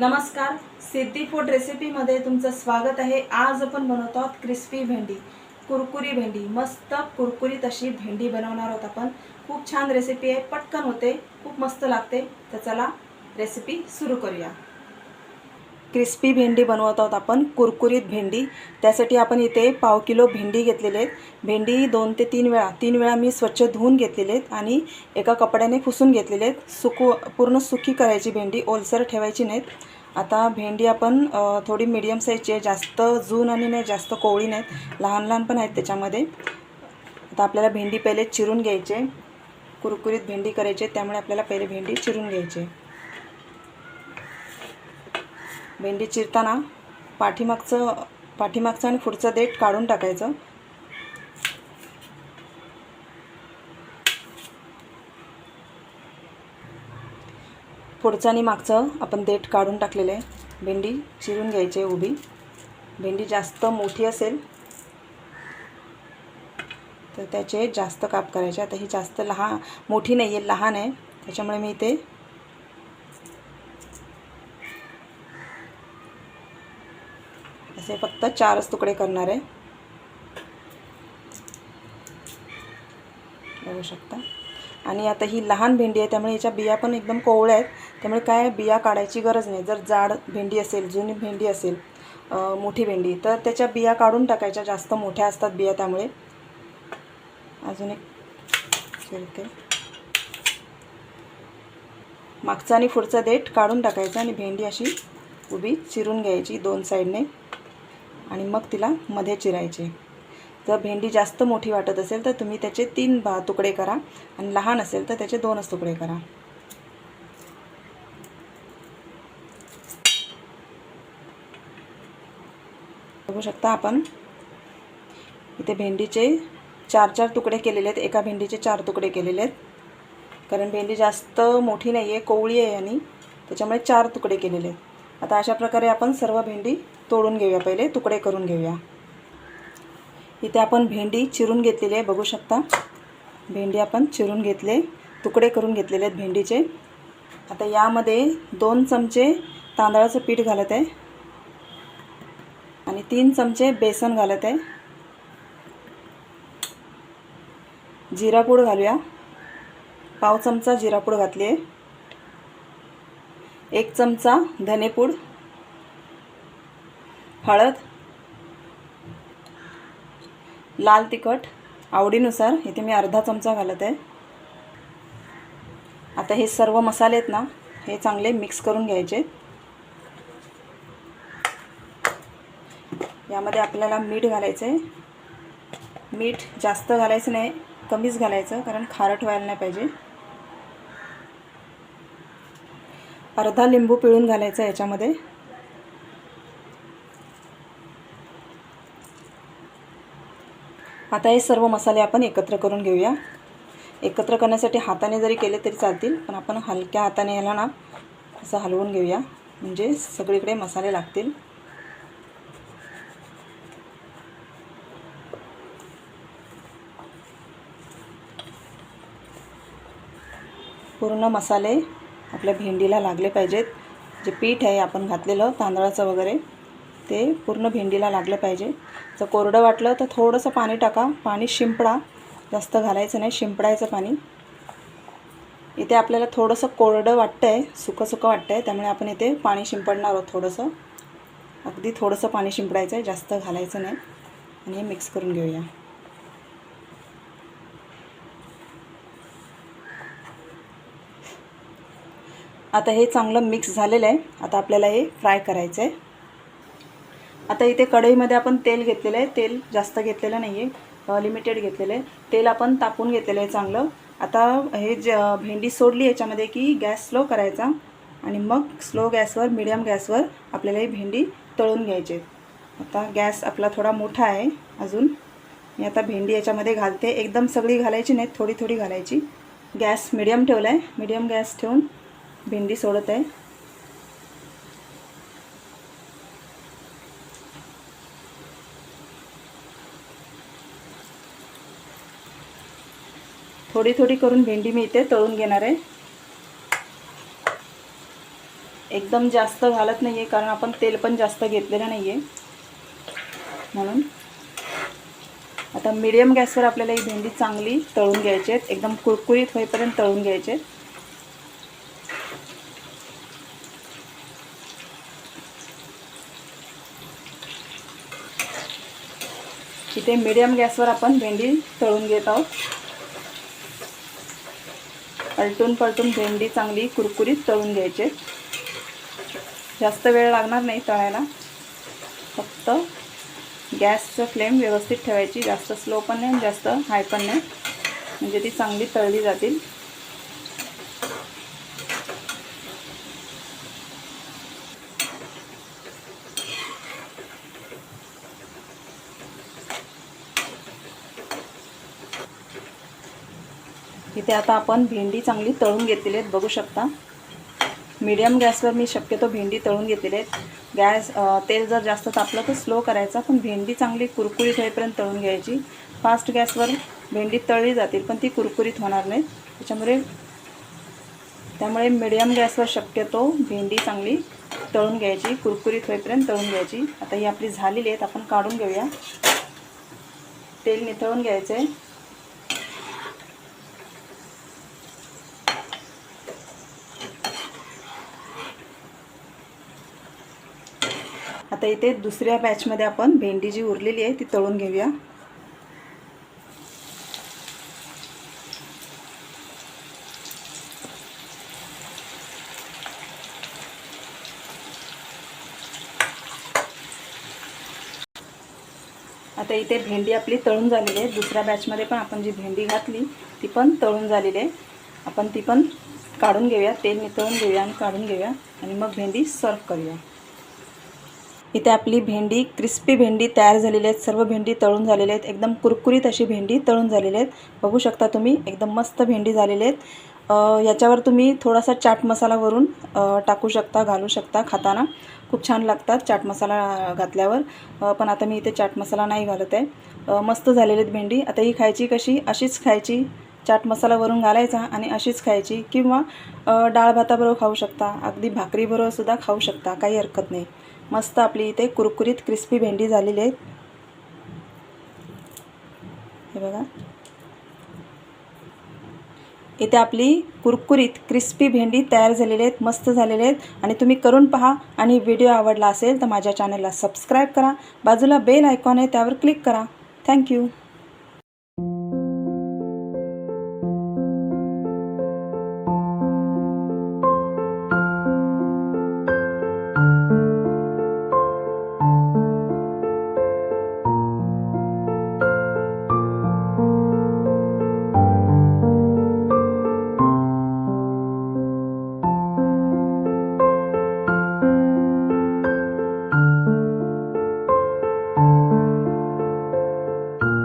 नमस्कार सिद्धी फूड रेसिपीमध्ये तुमचं स्वागत आहे. आज आपण बनवतो आहोत क्रिस्पी भेंडी कुरकुरी भेंडी. मस्त कुरकुरीत अशी भेंडी बनवणार आहोत आपण. खूप छान रेसिपी आहे पटकन होते खूप मस्त लागते. तर चला रेसिपी सुरू करूया. क्रिस्पी भेंडी बनवत आहोत आपण कुरकुरीत भेंडी. त्यासाठी आपण इथे पाव किलो भेंडी घेतलेले आहेत. भेंडी दोन ते तीन वेळा तीन वेळा मी स्वच्छ धुवून घेतलेले आहेत आणि एका कपड्याने पुसून घेतलेले आहेत. सुकू पूर्ण सुकी करायची भेंडी ओलसर ठेवायची नाहीत. आता भेंडी आपण थोडी मिडियम साईजची आहे जास्त जून आणि नाही जास्त कोवळी नाहीत. लहान लहान पण आहेत त्याच्यामध्ये. आता आपल्याला भेंडी पहिले चिरून घ्यायचे कुरकुरीत भेंडी करायची आहे, त्यामुळे आपल्याला पहिले भेंडी चिरून घ्यायची आहे. भेंडी चिरताना पाठीमागचं पाठीमागचं आणि पुढचं देठ काढून टाकायचं. पुढचं आणि मागचं आपण देठ काढून टाकलेलं आहे. भेंडी चिरून घ्यायची आहे उभी. भेंडी जास्त मोठी असेल तर त्याचे जास्त काप करायचे. आता ही जास्त लहान मोठी नाही आहे लहान आहे. त्याच्यामुळे मी इथे असे फक्त चारच तुकडे करणार आहे. बघू शकता. आणि आता ही लहान भेंडी आहे त्यामुळे याच्या बिया पण एकदम कोवळ्या आहेत. त्यामुळे काय बिया काढायची गरज नाही. जर जाड भेंडी असेल जुनी भेंडी असेल मोठी भेंडी तर त्याच्या बिया काढून टाकायच्या. जास्त मोठ्या असतात बिया त्यामुळे. अजून एक चिरते मागचा आणि पुढचा देठ काढून टाकायचा आणि भेंडी अशी उभी चिरून घ्यायची दोन साईडने. आणि मग तिला मध्ये चिरायचे. जर भेंडी जास्त मोठी वाटत असेल तर तुम्ही त्याचे तीन बा तुकडे करा आणि लहान असेल तर त्याचे दोनच तुकडे करा. बघू शकता आपण. इथे भेंडीचे चार चार तुकडे केलेले आहेत. एका भेंडीचे चार तुकडे केलेले आहेत. कारण भेंडी जास्त मोठी नाही आहे कोवळी आहे आणि त्याच्यामुळे चार तुकडे केलेले आहेत. आता अशा प्रकारे आपण सर्व भेंडी तोडून घेऊया पहिले तुकडे करून घेऊया. इथे आपण भेंडी चिरून घेतलेली आहे बघू शकता. भेंडी आपण चिरून घेतले तुकडे करून घेतलेले आहेत भेंडीचे. आता यामध्ये दोन चमचे तांदळाचं पीठ घालत आहे. आणि तीन चमचे बेसन घालत आहे. जिरापूड घालूया. पाव चमचा जिरापूड घातली आहे. एक चमचा धनेपूड. हळद लाल तिखट आवडीनुसार. इथे मी अर्धा चमचा घालत आहे. आता हे सर्व मसाले आहेत ना हे चांगले मिक्स करून घ्यायचे. यामध्ये आपल्याला मीठ घालायचं आहे. मीठ जास्त घालायचं नाही कमीच घालायचं कारण खारट व्हायला नाही पाहिजे. अर्धा लिंबू पिळून घालायचा याच्यामध्ये. आता हे सर्व मसाले आपण एकत्र करून घेऊया. एकत्र करण्यासाठी हाताने जरी केले तरी चालतील पण आपण हलक्या हाताने याला ना असं हलवून घेऊया. म्हणजे सगळीकडे मसाले लागतील. पूर्ण मसाले आपल्या भेंडीला लागले पाहिजेत. जे पीठ आहे आपण घातलेलं तांदळाचं वगैरे. ते पूर्ण भेंडीला लागलं पाहिजे. जर कोरडं वाटलं तर थोडंसं पाणी टाका. पाणी शिंपडा. जास्त घालायचं नाही शिंपडायचं पाणी. इथे आपल्याला थोडंसं कोरडं वाटतं आहे सुकं सुकं वाटतं आहे त्यामुळे आपण इथे पाणी शिंपडणार आहोत थोडंसं. अगदी थोडंसं पाणी शिंपडायचं आहे जास्त घालायचं नाही. आणि हे मिक्स करून घेऊया. आता हे चांगलं मिक्स झालेलं आहे. आता आपल्याला हे फ्राय करायचं आहे आता इथे कढईमध्ये आपण तेल घेतलेलं आहे. तेल जास्त घेतलेलं नाही आहे लिमिटेड घेतलेलं आहे. तेल आपण तापून घेतलेलं आहे चांगलं. आता हे ज भेंडी सोडली याच्यामध्ये की गॅस स्लो करायचा आणि मग स्लो गॅसवर मिडियम गॅसवर आपल्याला ही भेंडी तळून घ्यायची आता गॅस आपला थोडा मोठा आहे अजून. मी आता भेंडी याच्यामध्ये घालते. एकदम सगळी घालायची नाही थोडी थोडी घालायची. गॅस मिडियम ठेवला आहे मिडियम गॅस ठेवून भेंडी सोडत आहे. थोडी थोडी करून भेंडी मी इथे तळून घेणार आहे. एकदम जास्त घालत नाही आहे कारण आपण तेल पण जास्त घेतलेलं नाही आहे म्हणून आता मिडियम गॅसवर आपल्याला ही भेंडी चांगली तळून घ्यायची आहेत एकदम कुरकुरीत होईपर्यंत तळून घ्यायचे आहेत इथे मीडियम गॅसवर आपण भेंडी तळून घेत आहोत. पलटून पलटून भेंडी चांगली कुरकुरीत तळून घ्यायचे. जास्त वेळ लागणार नाही तळायला. फक्त गॅसचं फ्लेम व्यवस्थित ठेवायची. जास्त स्लो पण नाही आणि जास्त हाय पण नाही. म्हणजे ती चांगली तळली जातील. इथे आता आपण भेंडी चांगली तळून घेतलेली आहेत बघू शकता. मीडियम गॅसवर मी शक्यतो भेंडी तळून घेतलेली आहेत. गॅस तेल जर जास्त तापलं तर स्लो करायचा पण भेंडी चांगली कुरकुरीत होईपर्यंत तळून घ्यायची. फास्ट गॅसवर भेंडी तळली जातील पण ती कुरकुरीत होणार नाही त्याच्यामुळे त्यामुळे मिडियम गॅसवर शक्यतो भेंडी चांगली तळून घ्यायची कुरकुरीत होईपर्यंत तळून घ्यायची. आता ही आपली झालेली आहेत आपण काढून घेऊया. तेल निथळून घ्यायचं आहे आता इथे दुसऱ्या बॅचमध्ये आपण भेंडी जी उरलेली आहे ती तळून घेऊया. आता इथे भेंडी आपली तळून झालेली आहे. दुसऱ्या बॅचमध्ये पण आपण जी भेंडी घातली ती पण तळून झालेली आहे. आपण ती पण काढून घेऊया. तेल नितळून घेऊया आणि काढून घेऊया. आणि मग भेंडी सर्व करूया. इथे आपली भेंडी क्रिस्पी भेंडी तयार झालेली आहेत. सर्व भेंडी तळून झालेल्या आहेत. एकदम कुरकुरीत अशी भेंडी तळून झालेली आहेत. बघू शकता तुम्ही एकदम मस्त भेंडी झालेली आहेत. याच्यावर तुम्ही थोडासा चाट मसाला वरून टाकू शकता घालू शकता खाताना. खूप छान लागतात चाट मसाला घातल्यावर. पण आता मी इथे चाट मसाला नाही घालत आहे. मस्त झालेली आहेत भेंडी. आता ही खायची कशी? अशीच खायची. चाट मसाला वरून घालायचा आणि अशीच खायची. किंवा डाळ भाताबरोबर खाऊ शकता. अगदी भाकरीबरोबर सुद्धा खाऊ शकता. काही हरकत नाही. मस्त आपली इथे कुरकुरीत क्रिस्पी भेंडी झालेली आहेत. हे बघा. इथे आपली कुरकुरीत क्रिस्पी भेंडी तयार झालेली आहेत मस्त झालेले आहेत. आणि तुम्ही करून पहा आणि व्हिडिओ आवडला असेल तर माझ्या चॅनलला सबस्क्राईब करा. बाजूला बेल आयकॉन आहे त्यावर क्लिक करा. थँक्यू